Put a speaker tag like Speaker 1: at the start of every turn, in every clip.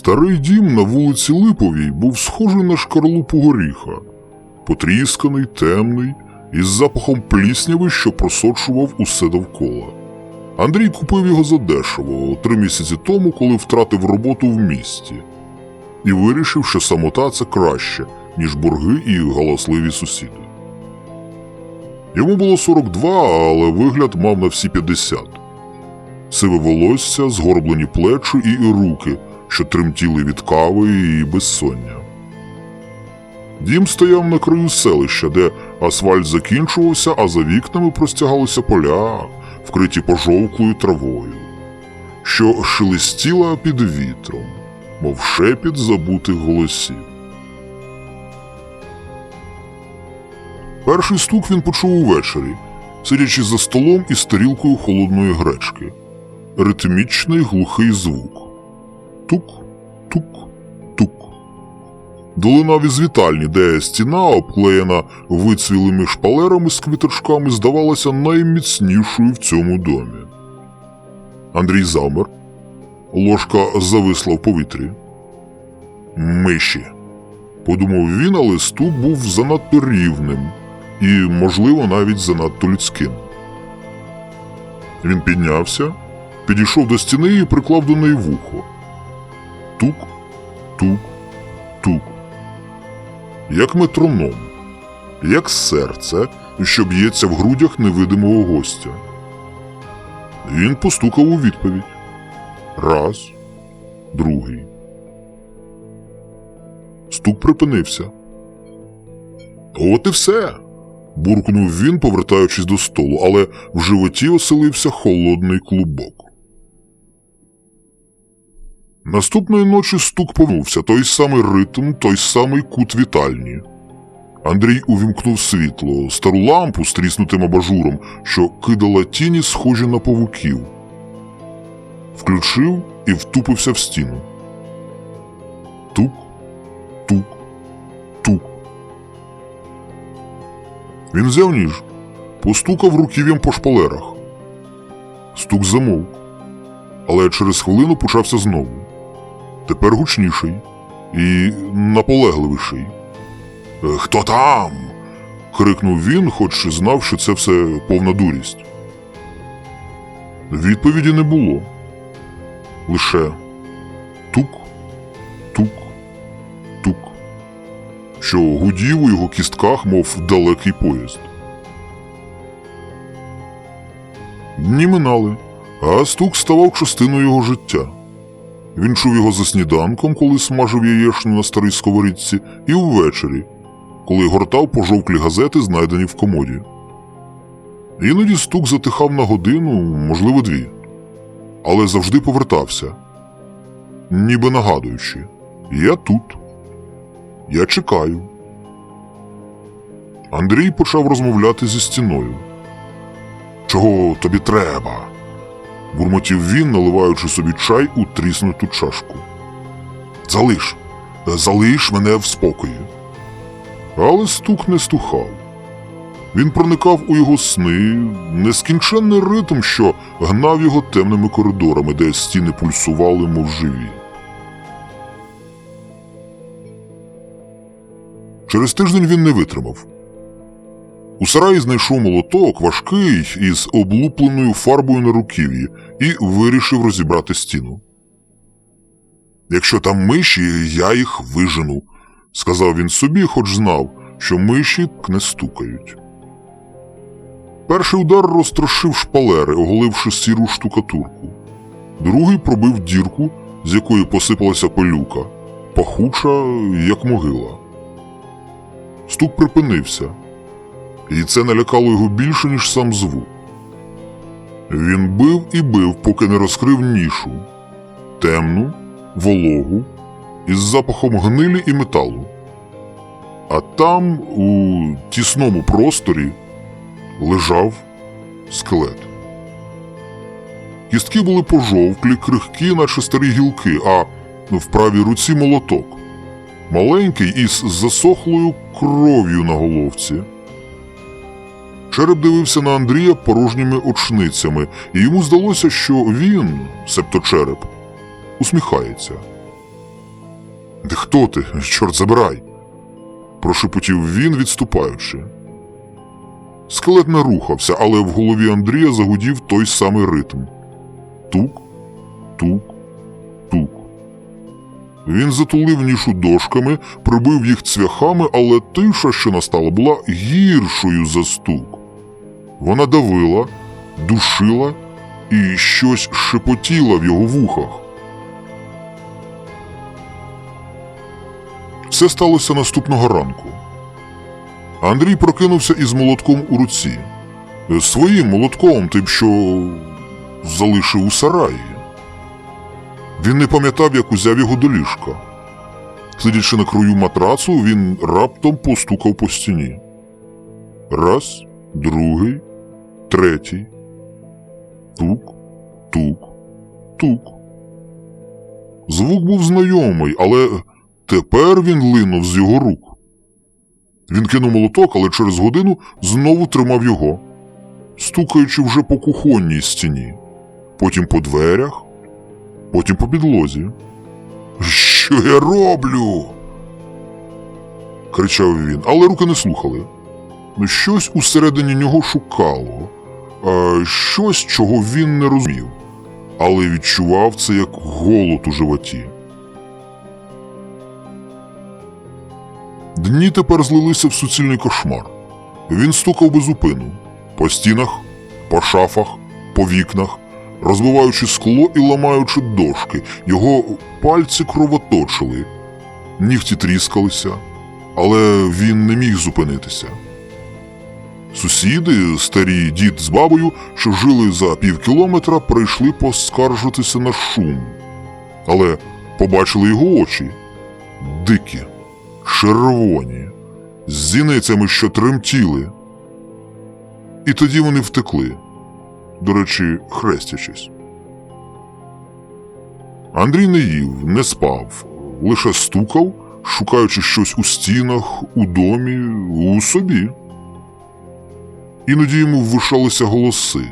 Speaker 1: Старий дім на вулиці Липовій був схожий на шкарлупу горіха, потрісканий, темний, із запахом плісняви, що просочував усе довкола. Андрій купив його задешево три місяці тому, коли втратив роботу в місті, і вирішив, що самота це краще, ніж борги і галасливі сусіди. Йому було 42, але вигляд мав на всі 50. Сиве волосся, згорблені плечі і руки, що тремтіли від кави і безсоння. Дім стояв на краю селища, де асфальт закінчувався, а за вікнами простягалися поля, вкриті пожовклою травою, що шелестіла під вітром, мов шепіт забутих голосів. Перший стук він почув увечері, сидячи за столом із тарілкою холодної гречки. Ритмічний глухий звук. Тук, тук, тук. Долинав із вітальні, де стіна, обклеєна вицвілими шпалерами з квіточками, здавалася найміцнішою в цьому домі. Андрій замер. Ложка зависла в повітрі. Миші. Подумав він, але стук був занадто рівним і, можливо, навіть занадто людським. Він піднявся, підійшов до стіни і приклав до неї вухо. Тук, тук, тук. Як метроном, як серце, що б'ється в грудях невидимого гостя. Він постукав у відповідь. Раз, другий. Стук припинився. От і все. буркнув він, повертаючись до столу, але в животі оселився холодний клубок. Наступної ночі стук повернувся, той самий ритм, той самий кут вітальні. Андрій увімкнув світло, стару лампу з тріснутим абажуром, що кидала тіні, схожі на павуків. Включив і втупився в стіну. Тук, тук, тук. Він взяв ніж, постукав руків'ям по шпалерах. Стук замовк, але через хвилину почався знову. Тепер гучніший і наполегливіший. «Е, Хто там? крикнув він, хоч знав, що це все повна дурість. Відповіді не було. Лише тук, тук, тук, що гудів у його кістках, мов далекий поїзд. Дні минали, а стук ставав частиною його життя. Він чув його за сніданком, коли смажив яєчню на старій сковорідці, і ввечері, коли гортав пожовклі газети, знайдені в комоді. Іноді стук затихав на годину, можливо, дві, але завжди повертався, ніби нагадуючи: Я тут, я чекаю. Андрій почав розмовляти зі стіною. Чого тобі треба? Бурмотів він, наливаючи собі чай у тріснуту чашку. Залиш, залиш мене в спокої. Але стук не стухав. Він проникав у його сни, нескінченний ритм, що гнав його темними коридорами, де стіни пульсували, мов живі. Через тиждень він не витримав. У сараї знайшов молоток, важкий, із облупленою фарбою на руків'ї, і вирішив розібрати стіну. Якщо там миші, я їх вижену, сказав він собі, хоч знав, що миші не стукають. Перший удар розтрошив шпалери, оголивши сіру штукатурку. Другий пробив дірку, з якої посипалася пилюка, пахуча, як могила. Стук припинився і це налякало його більше, ніж сам звук. Він бив і бив, поки не розкрив нішу темну, вологу, із запахом гнилі і металу. А там, у тісному просторі, лежав скелет. Кістки були пожовклі, крихкі, наче старі гілки, а в правій руці молоток, маленький із засохлою кров'ю на головці. Череп дивився на Андрія порожніми очницями, і йому здалося, що він, себто череп, усміхається. Де хто ти? Чорт забирай. прошепотів він, відступаючи. Скелет не рухався, але в голові Андрія загудів той самий ритм. Тук, тук, тук. Він затулив нішу дошками, прибив їх цвяхами, але тиша, що настала, була гіршою за стук. Вона давила, душила і щось шепотіла в його вухах. Все сталося наступного ранку. Андрій прокинувся із молотком у руці. Своїм молотком, тим, що залишив у сараї. Він не пам'ятав, як узяв його до ліжка. Сидячи на краю матрацу, він раптом постукав по стіні. Раз, другий, третій. Тук, тук, тук. Звук був знайомий, але тепер він линув з його рук. Він кинув молоток, але через годину знову тримав його, стукаючи вже по кухонній стіні, потім по дверях, потім по підлозі. Що я роблю? кричав він, але руки не слухали. Щось усередині нього шукало, а щось, чого він не розумів, але відчував це як голод у животі. Дні тепер злилися в суцільний кошмар. Він стукав без зупину по стінах, по шафах, по вікнах, розбиваючи скло і ламаючи дошки. Його пальці кровоточили, нігті тріскалися, але він не міг зупинитися. Сусіди, старі дід з бабою, що жили за пів кілометра, прийшли поскаржитися на шум, але побачили його очі дикі, червоні, з зіницями, що тремтіли. І тоді вони втекли, до речі, хрестячись. Андрій не їв, не спав, лише стукав, шукаючи щось у стінах, у домі, у собі. Іноді йому ввишалися голоси,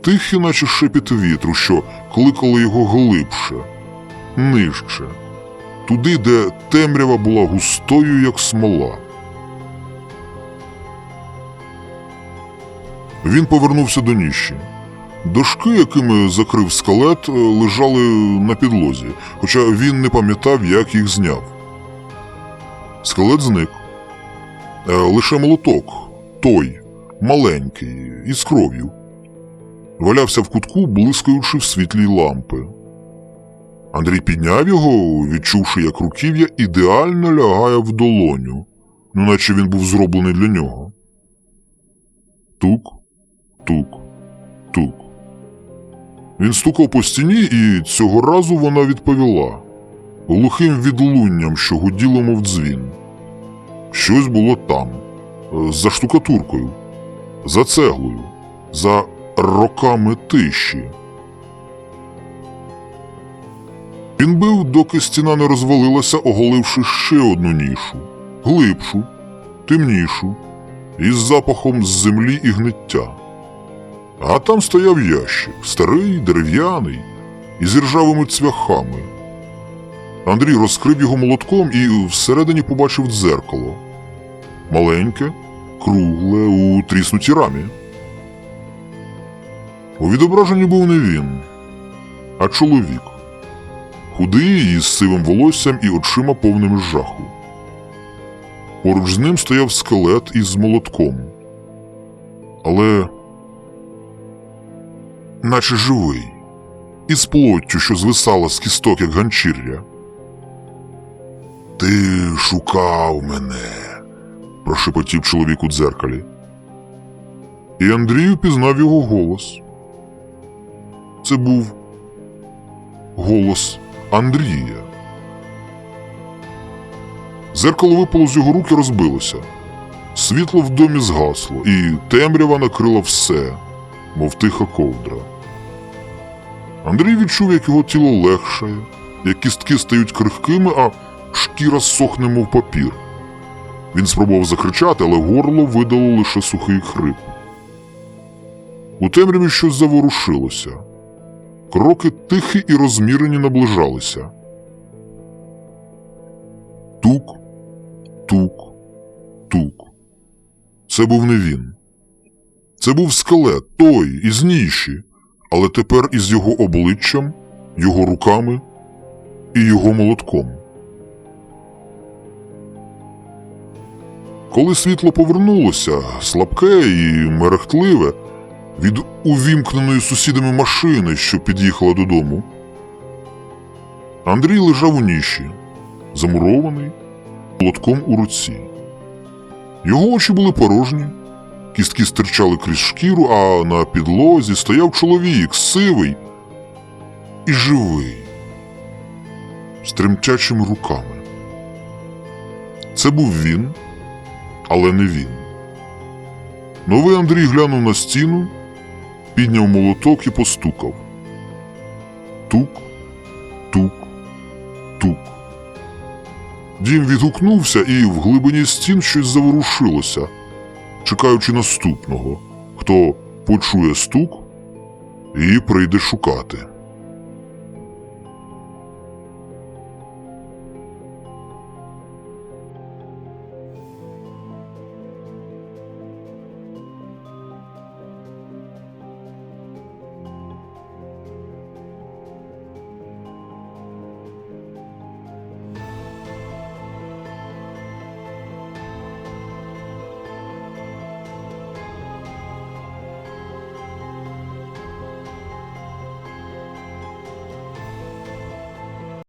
Speaker 1: тихі, наче шепіт вітру, що кликали його глибше, нижче, туди, де темрява була густою, як смола. Він повернувся до ніші. Дошки, якими закрив скелет, е, лежали на підлозі, хоча він не пам'ятав, як їх зняв. Скелет зник. Е, Лише молоток, той, маленький, із кров'ю. Валявся в кутку, блискаючи в світлі лампи. Андрій підняв його, відчувши, як руків'я ідеально лягає в долоню, ну наче він був зроблений для нього. Тук, тук, тук. Він стукав по стіні, і цього разу вона відповіла глухим відлунням, що гуділо, мов дзвін. Щось було там, за штукатуркою, за цеглою, за роками тиші. Він бив, доки стіна не розвалилася, оголивши ще одну нішу, глибшу, темнішу, із запахом з землі і гниття. А там стояв ящик, старий, дерев'яний, із ржавими цвяхами. Андрій розкрив його молотком і всередині побачив дзеркало. Маленьке, кругле, у тріснутій рамі. У відображенні був не він, а чоловік. Худий із сивим волоссям і очима повними жаху. Поруч з ним стояв скелет із молотком. Але наче живий, із плоттю, що звисала з кісток, як ганчір'я. Ти шукав мене, прошепотів чоловік у дзеркалі. І Андрій упізнав його голос. Це був голос Андрія. Зеркало випало з його рук і розбилося. Світло в домі згасло, і темрява накрила все, мов тиха ковдра. Андрій відчув, як його тіло легшає, як кістки стають крихкими, а шкіра сохне, мов папір. Він спробував закричати, але горло видало лише сухий хрип. У темряві щось заворушилося. Кроки тихі і розмірені наближалися. Тук, тук, тук. Це був не він. Це був скелет, той із ніші, але тепер із його обличчям, його руками і його молотком. Коли світло повернулося, слабке і мерехтливе, від увімкненої сусідами машини, що під'їхала додому, Андрій лежав у ніші, замурований, молотком у руці. Його очі були порожні, кістки стирчали крізь шкіру, а на підлозі стояв чоловік, сивий і живий, з тремтячими руками. Це був він, але не він. Новий Андрій глянув на стіну, підняв молоток і постукав. Тук, тук, тук. Дім відгукнувся, і в глибині стін щось заворушилося, чекаючи наступного, хто почує стук і прийде шукати.